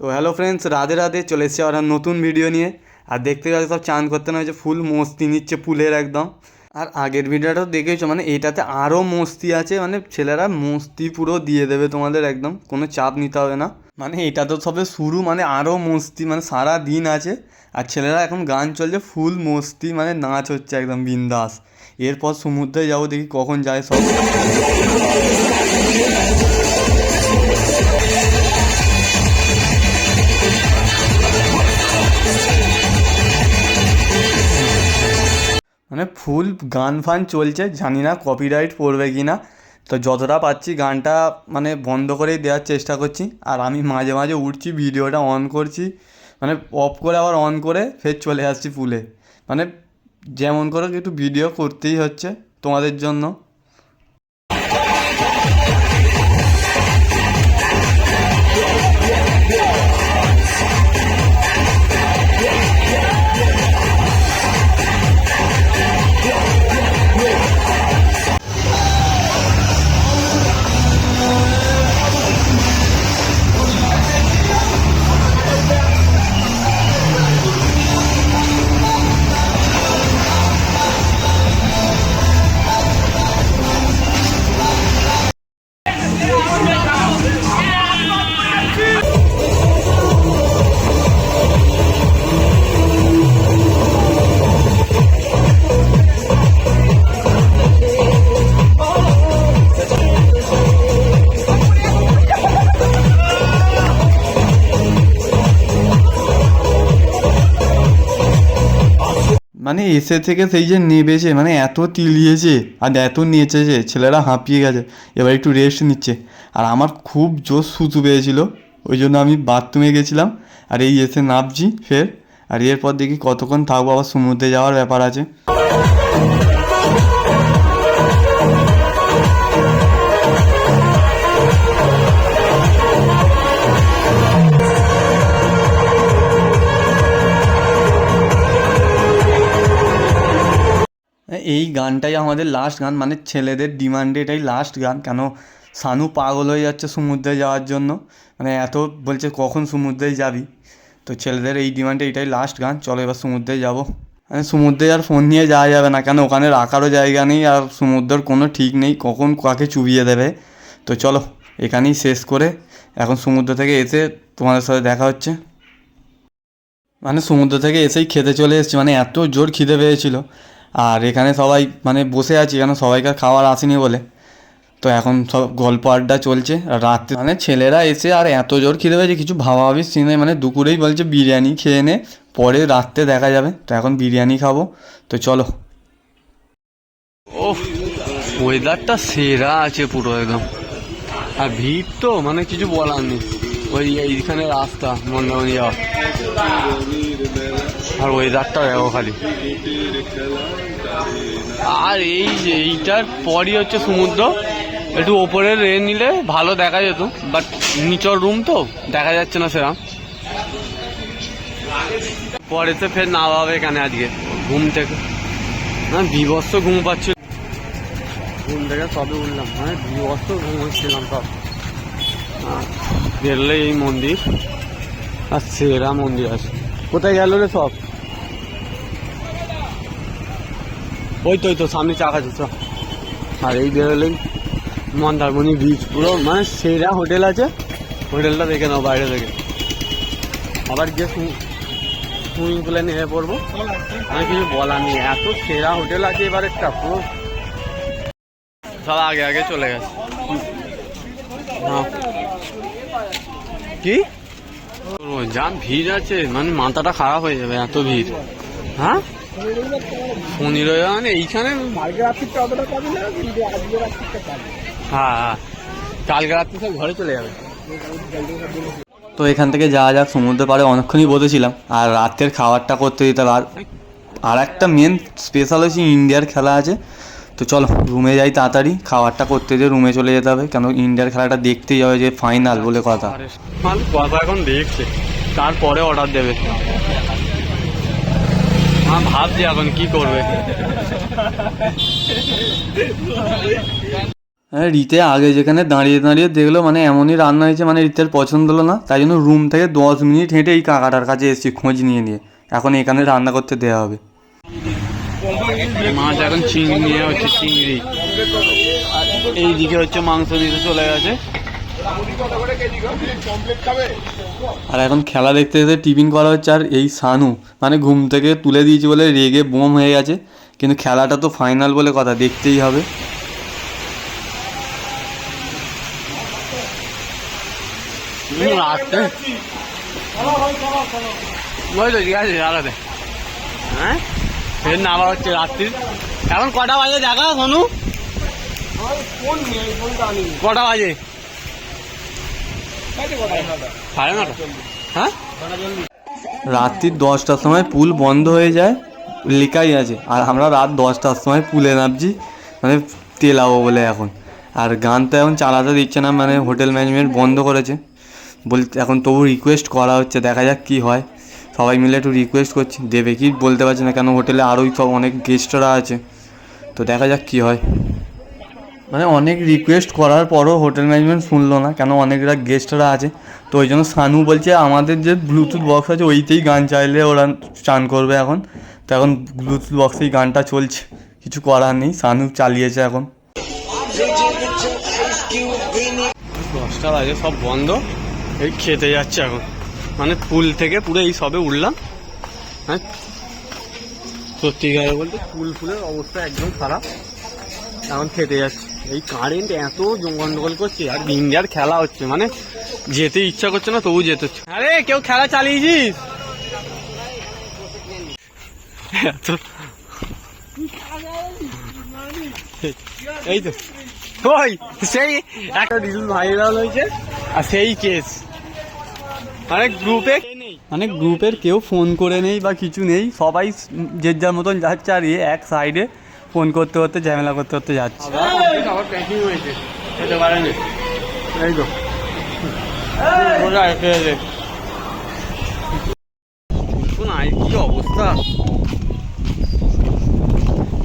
তো hello friends Radhe Radhe চলে এসেছে আর নতুন ভিডিও নিয়ে। আর দেখতে গেলে সব চান করতে না হয়েছে ফুল মস্তি নিচ্ছে পুলের একদম। আর আগের ভিডিওটাও দেখেছ মানে এটাতে আরও মস্তি আছে মানে ছেলেরা মস্তি পুরো দিয়ে দেবে তোমাদের একদম, কোনো চাপ নিতে হবে না। মানে এটা তো সবে শুরু মানে আরও মস্তি মানে সারা দিন আছে। আর ছেলেরা এখন গান চলছে ফুল মস্তি মানে নাচ হচ্ছে একদম বিন্দাস। এরপর সমুদ্রে যাব, দেখি কখন যায় সব। মানে ফুল গান ফান চলছে জানি না কপিরাইট পড়বে কি না তো যতটা পাচ্ছি গানটা মানে বন্ধ করেই দেওয়ার চেষ্টা করছি। আর আমি মাঝে মাঝে উঠছি, ভিডিওটা অন করছি। মানে অফ করে আবার অন করে ফের চলে আসছি ফুলে। মানে যেমন করে একটু ভিডিও করতেই হচ্ছে তোমাদের জন্য। মানে এসে থেকে সেই যে নেবেছে মানে এত তিলিয়েছে আর এত নেচেছে, ছেলেরা হাঁপিয়ে গেছে। এবার একটু রেস্ট নিচ্ছে। আর আমার খুব জোর সুতু পেয়েছিলো, ওই জন্য আমি বাথরুমে গেছিলাম। আর এই এসে নামছি ফের। আর এরপর দেখি কতক্ষণ থাকব, আবার সমুদ্রে যাওয়ার ব্যাপার আছে। এই গানটাই আমাদের লাস্ট গান মানে ছেলেদের ডিমান্ডে এটাই লাস্ট গান। কেন সানু পাগল হয়ে যাচ্ছে সমুদ্রে যাওয়ার জন্য। মানে এত বলছে কখন সমুদ্রে যাবি? তো ছেলেদের এই ডিমান্ডে এটাই লাস্ট গান। চলো এবার সমুদ্রে যাব। মানে সমুদ্রে আর ফোন নিয়ে যাওয়া যাবে না। কেন ওখানে রাখারও জায়গা নেই আর সমুদ্রের কোনো ঠিক নেই। কখন কাকে চুবিয়ে দেবে? তো চলো এখানেই শেষ করে এখন সমুদ্র থেকে এসে তোমাদের সাথে দেখা হচ্ছে। মানে সমুদ্র থেকে এসেই খেতে চলে এসেছি। মানে এত জোর খিদে পেয়েছিল। আর এখানে সবাই মানে বসে আছি, কেন সবাইকার খাবার আসেনি বলে। তো এখন সব গল্প আড্ডা চলছে রাত্রে মানে ছেলেরা এসে আর এত জোর খিদে পেয়েছে, কিছু ভাবাভাবি সিনে মানে দুপুরেই বলছে বিরিয়ানি খেয়ে নে, পরে রাত্রে দেখা যাবে। তো এখন বিরিয়ানি খাব। তো চলো। ওয়েদারটা সেরা আছে পুরো একদম। আর ভিড় তো মানে কিছু বলার নেই। ওই এইখানে রাস্তা, মন্দারমণি যাওয়া। আর ওয়েদারটা দেখো খালি। আর এই যে এইটার পরই হচ্ছে সমুদ্র। একটু ওপরে রে নিলে ভালো দেখা যেত বাট নিচর রুম তো দেখা যাচ্ছে না সেরকম পরেতে ফের না হবে এখানে আজকে ঘুম থেকে। না বিভৎস ঘুম পাচ্ছিল। ঘুম থেকে সবে উঠলাম মানে বিভৎস ঘুম হচ্ছিলাম সব। আহ, বেরোলে এই মন্দির আর সেরা মন্দির আছে। কোথায় গেল রে সব? ওই তো ওই তো, সামনে আছে সব আর এই বেরোলেই মন্দারমণি বিচ পুরো মানে সেরা হোটেল আছে। হোটেলটা দেখে নাও, বাইরে থেকে। আবার গিয়ে সুইমিং পুলে নেমে পড়ব। আমি কিছু বলার নেই, এত সেরা হোটেল আছে এবার একটা পুরো। সব আগে আগে চলে গেছে। কি? যা ভিড় আছে মানে মাথাটা খারাপ হয়ে যাবে, এত ভিড়। হ্যাঁ? শনি রবিবার মানে এইখানে? কালকে রাত্রিটা অতটা পাবি না কিন্তু আজকে রাত্রিটা পাবি। হ্যাঁ হ্যাঁ। কালকে রাত্রি সব ঘরে চলে যাবে। তো এখান থেকে যাওয়া যাক সমুদ্র পাড়ে অনেকক্ষণই বসেছিলাম আর রাতের খাবারটা করতে দিতে হবে আর আর একটা মেন স্পেশাল হচ্ছে ইন্ডিয়ার খেলা আছে। তো চলো রুমে যাই তাড়াতাড়ি খাবারটা করতে দিয়ে রুমে চলে যেতে হবে কেন ইন্ডিয়ার খেলাটা দেখতেই হবে যে ফাইনাল বলে কথা। কথা এখন দেখছে তারপরে অর্ডার দেবে। হ্যাঁ ভাবছি এখন কি করবে? হ্যাঁ রীতে আগে যেখানে দাঁড়িয়ে দাঁড়িয়ে দেখল মানে এমনই রান্না হয়েছে মানে রীতের পছন্দ হলো না তাই জন্য রুম থেকে দশ মিনিট হেঁটে এই কাকাটার কাছে এসেছি খোঁজ নিয়ে নিয়ে। এখন এখানে রান্না করতে দেওয়া হবে। মাছ এখন চিংড়ি নিয়ে হচ্ছে চিংড়ি। এই দিকে হচ্ছে মাংস দিতে চলে গেছে। আর এখন খেলা দেখতে দেখতে টিফিন করা হচ্ছে আর এই সানু মানে ঘুম থেকে তুলে দিয়েছি বলে রেগে বোম হয়ে গেছে। কিন্তু খেলাটা তো ফাইনাল বলে কথা দেখতেই হবে। হ্যাঁ? ফের না আবার হচ্ছে রাত্রির। এখন কটা বাজে? দেখা সোনু কটা বাজে? সাড়ে নটা? হ্যাঁ? রাত্রির দশটার সময় পুল বন্ধ হয়ে যায়, লেখাই আছে। আর আমরা রাত দশটার সময় পুলে নামছি মানে তেলাবো বলে এখন। আর গান তো এখন চালাতে দিচ্ছে না মানে হোটেল ম্যানেজমেন্ট বন্ধ করেছে। বলতে এখন তবু রিকোয়েস্ট করা হচ্ছে, দেখা যাক কী হয়। সবাই মিলে একটু রিকোয়েস্ট করছি। দেবে কি বলতে পারছি না, কেন হোটেলে আরোই সব অনেক গেস্টরা আছে। তো দেখা যাক কী হয়। মানে অনেক রিকোয়েস্ট করার পরও হোটেল ম্যানেজমেন্ট শুনলো না, কেন অনেকরা গেস্টরা আছে, তো ওই জন্য সানু বলছে, আমাদের যে ব্লুটুথ বক্স আছে, ওইতেই গান চাইলে ওরা চান করবে এখন। তো এখন ব্লুটুথ বক্সেই গানটা চলছে, কিছু করার নেই, সানু চালিয়েছে এখন। দশটা বাজে সব বন্ধ, এই খেতে যাচ্ছে এখন। মানে পুল থেকে পুরো এই সবে উঠলাম। হ্যাঁ? সত্যিকারে বলতে পুল ফুলের অবস্থা একদম খারাপ। এখন খেতে যাচ্ছে। এই কারেন্ট এত গন্ডগোল করছে আর ইন্ডিয়ার খেলা হচ্ছে মানে যেতে ইচ্ছা করছে না তবু যেতে হচ্ছে। আরে কেউ খেলা চালিয়েছিস? এত এই তো। ওই সেই একটা রিল ভাইরাল হয়েছে আর সেই কেস মানে গ্রুপে মানে গ্রুপের কেউ ফোন করে নেই বা কিছু নেই সবাই যে যার মতন যাচ্ছে আর এক সাইডে ফোন করতে করতে, ঝামেলা করতে করতে যাচ্ছে। কি অবস্থা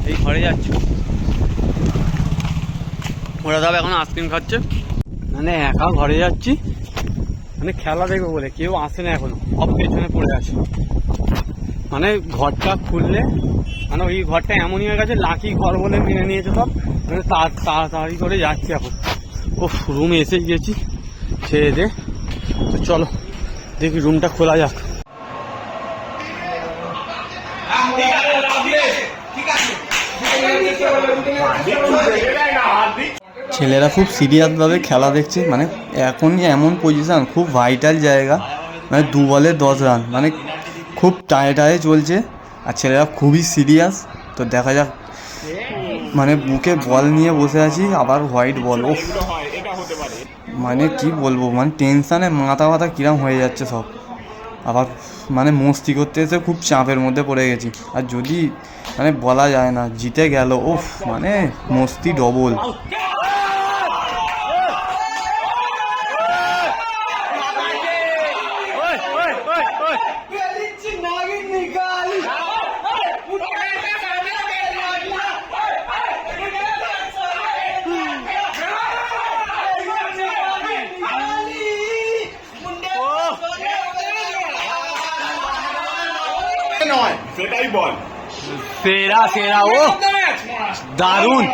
এই ঘরে যাচ্ছে ওরা সব এখন আইসক্রিম খাচ্ছে মানে একা ঘরে যাচ্ছি। মানে খেলা দেখব বলে, কেউ আসে না এখনও। সব পেছনে পড়ে আছে। মানে ঘরটা খুললে মানে ওই ঘরটা এমনই হয়ে গেছে, লাকি ঘর বলে মেনে নিয়েছে সব। মানে তাড়াতাড়ি করে যাচ্ছি এখন। ও রুমে এসে গেছি ছেড়ে দে। তো চলো, দেখি রুমটা খোলা যাক। ছেলেরা খুব সিরিয়াসভাবে খেলা দেখছে মানে এখনই এমন পজিশন খুব ভাইটাল জায়গা। মানে দু বলে দশ রান মানে খুব টায়ে টায়ে চলছে আর ছেলেরা খুবই সিরিয়াস তো দেখা যাক। মানে বুকে বল নিয়ে বসে আছি, আবার হোয়াইট বল ও মানে কি বলব মানে টেনশানে মাথা মাথা কিরম হয়ে যাচ্ছে সব। আবার মানে মস্তি করতে এসে খুব চাপের মধ্যে পড়ে গেছি। আর যদি মানে বলা যায় না, জিতে গেল ওফ মানে মস্তি ডবল নয়। সেটাই বল। সেরা সেরা ও। দারুণ।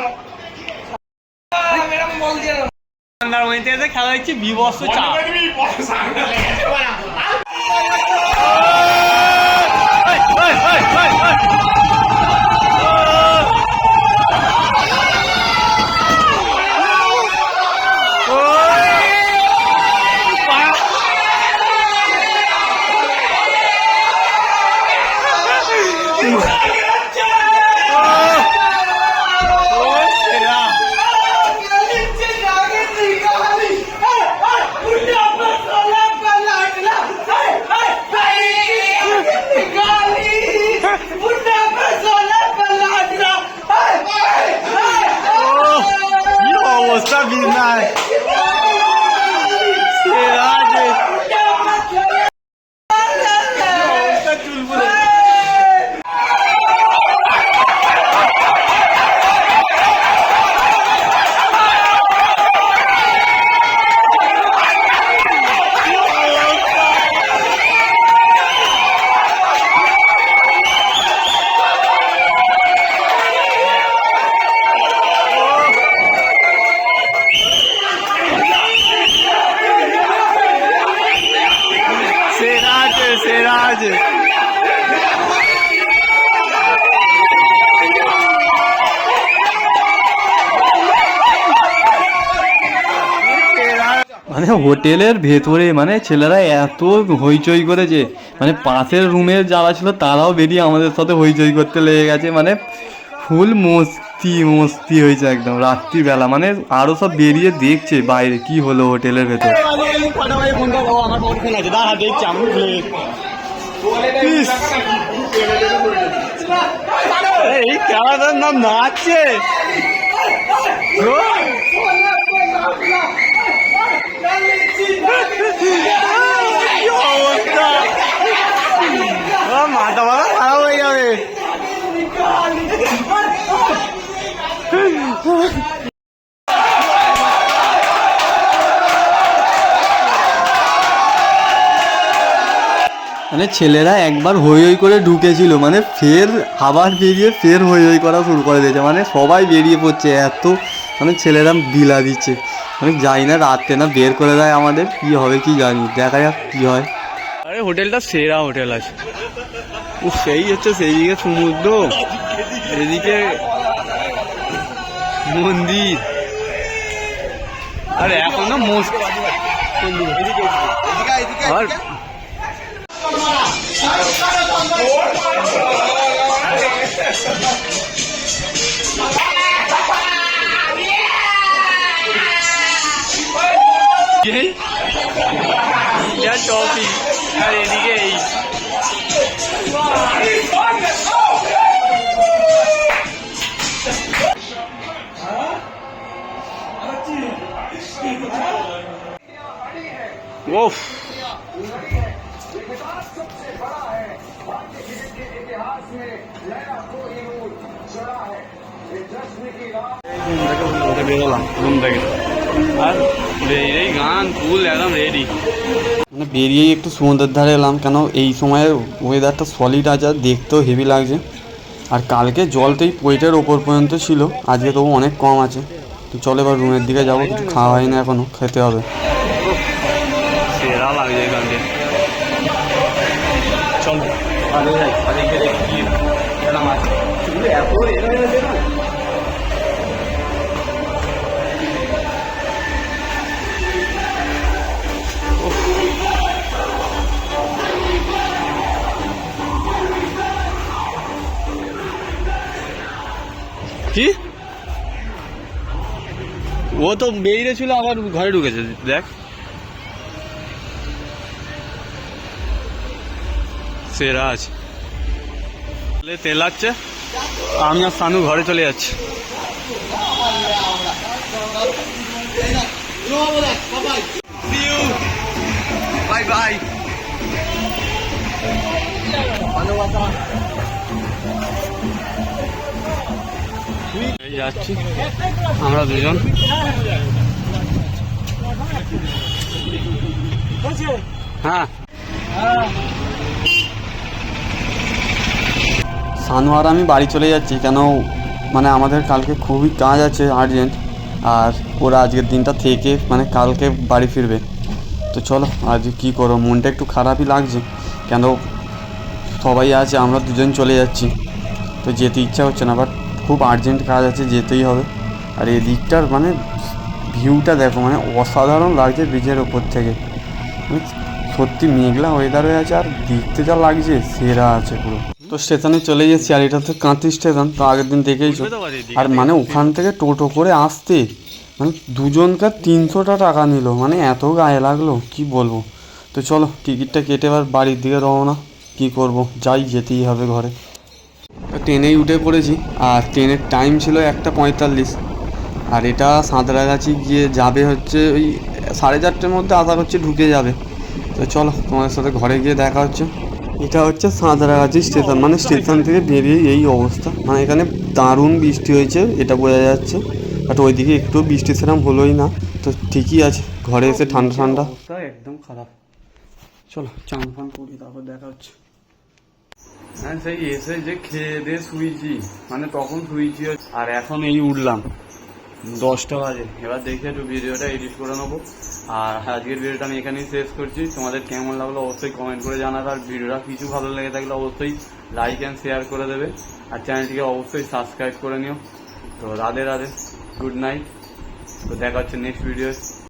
ঠান্ডার মধ্যে খেলা হচ্ছে বিবস্ত চাপ। Basta binay. মানে হোটেলের ভেতরে মানে ছেলেরা এত হইচই করেছে মানে পাশের রুমে যারা ছিল তারাও বেরিয়ে আমাদের সাথে হইচই করতে লেগে গেছে মানে ফুল মস্তি মস্তি হয়েছে একদম রাত্রিবেলা মানে আরও সব বেরিয়ে দেখছে বাইরে কি হলো হোটেলের ভেতর এই খেলাটার নাম নাচছে মানে ছেলেরা একবার হই হই করে ঢুকেছিল মানে ফের আবার বেরিয়ে ফের হই হই করা শুরু করে দিয়েছে মানে সবাই বেরিয়ে পড়ছে, এত মানে ছেলেরা বিলা দিচ্ছে মানে যাই না রাত্রে না বের করে দেয় আমাদের। কি হবে কি জানি দেখা যাক কি হয়। আরে হোটেলটা সেরা হোটেল আছে। ও সেই হচ্ছে সেই দিকে সমুদ্র। এদিকে মন্দির। আরে এখন না মোস্ট আর ইয়া টপি আর এদিকে এই ওফ বেরিয়েই একটু সমুদ্রের ধারে এলাম। কেন এই সময় ওয়েদারটা সলিড আছে, আর দেখতেও হেভি লাগছে। আর কালকে জলটাই পইটার ওপর পর্যন্ত ছিল, আজকে তবু অনেক কম আছে। তো চলো এবার রুমের দিকে যাব, কিছু খাওয়া হয় না এখনও খেতে হবে। কি? ও তো বেরিয়ে ছিল আবার ঘরে ঢুকেছে দেখ। সেরা আছে তাহলে তেল আছে আমি আর সানু ঘরে চলে যাচ্ছি। বাই বাই এই যাচ্ছি। আমরা দুজন। হ্যাঁ। সানু আর আমি বাড়ি চলে যাচ্ছি। কেন মানে আমাদের কালকে খুবই কাজ আছে আর্জেন্ট আর ওরা আজকের দিনটা থেকে মানে কালকে বাড়ি ফিরবে। তো চলো, আজ কি করো মনটা একটু খারাপই লাগছে। কেন, সবাই আছে, আমরা দুজন চলে যাচ্ছি। তো যেতে ইচ্ছা হচ্ছে না বাট খুব আর্জেন্ট কাজ আছে যেতেই হবে। আর এদিকটার মানে ভিউটা দেখো মানে অসাধারণ লাগছে ব্রিজের ওপর থেকে। মানে সত্যি মেঘলা ওয়েদার হয়ে আছে আর দেখতে যা লাগছে সেরা আছে পুরো। তো স্টেশনে চলে গেছি আর এটা তো কাঁথি স্টেশন তো আগের দিন দেখেইছো আর মানে ওখান থেকে টোটো করে আসতে মানে দুজনকার তিনশোটা টাকা নিল মানে এত গায়ে লাগল কি বলব? তো চলো টিকিটটা কেটে এবার বাড়ির দিকে রওনা কি করব? যাই যেতেই হবে ঘরে। ট্রেনেই উঠে পড়েছি আর ট্রেনের টাইম ছিল একটা পঁয়তাল্লিশ। আর এটা সাঁতরাগাছি গিয়ে যাবে হচ্ছে ওই সাড়ে চারটের মধ্যে আশা করছি ঢুকে যাবে। তো চলো, তোমাদের সাথে ঘরে গিয়ে দেখা হচ্ছে। এটা হচ্ছে সাঁতরাগাছি স্টেশন মানে স্টেশন থেকে বেরিয়ে এই অবস্থা। মানে এখানে দারুণ বৃষ্টি হয়েছে, এটা বোঝা যাচ্ছে। বাট ওইদিকে একটু বৃষ্টি সেরকম হলোই না। তো ঠিকই আছে, ঘরে এসে ঠান্ডা ঠান্ডা। একদম খারাপ। চলো, চান ফান করি, তারপর দেখা হচ্ছে। হ্যাঁ সেই এসে যে খেয়ে দিয়ে শুয়েছি। মানে তখন শুয়েছি আর এখন এই উঠলাম। দশটা বাজে। এবার দেখি একটু ভিডিওটা এডিট করে নেব। আর আজকের ভিডিওটা আমি এখানেই শেষ করছি। তোমাদের কেমন লাগল অবশ্যই কমেন্ট করে জানাবে। আর ভিডিওটা কিছু ভালো লেগে থাকলে অবশ্যই লাইক অ্যান্ড শেয়ার করে দেবে। আর চ্যানেলটিকে অবশ্যই সাবস্ক্রাইব করে নিও। তো রাধে রাধে। গুড নাইট তো দেখা হচ্ছে নেক্সট ভিডিও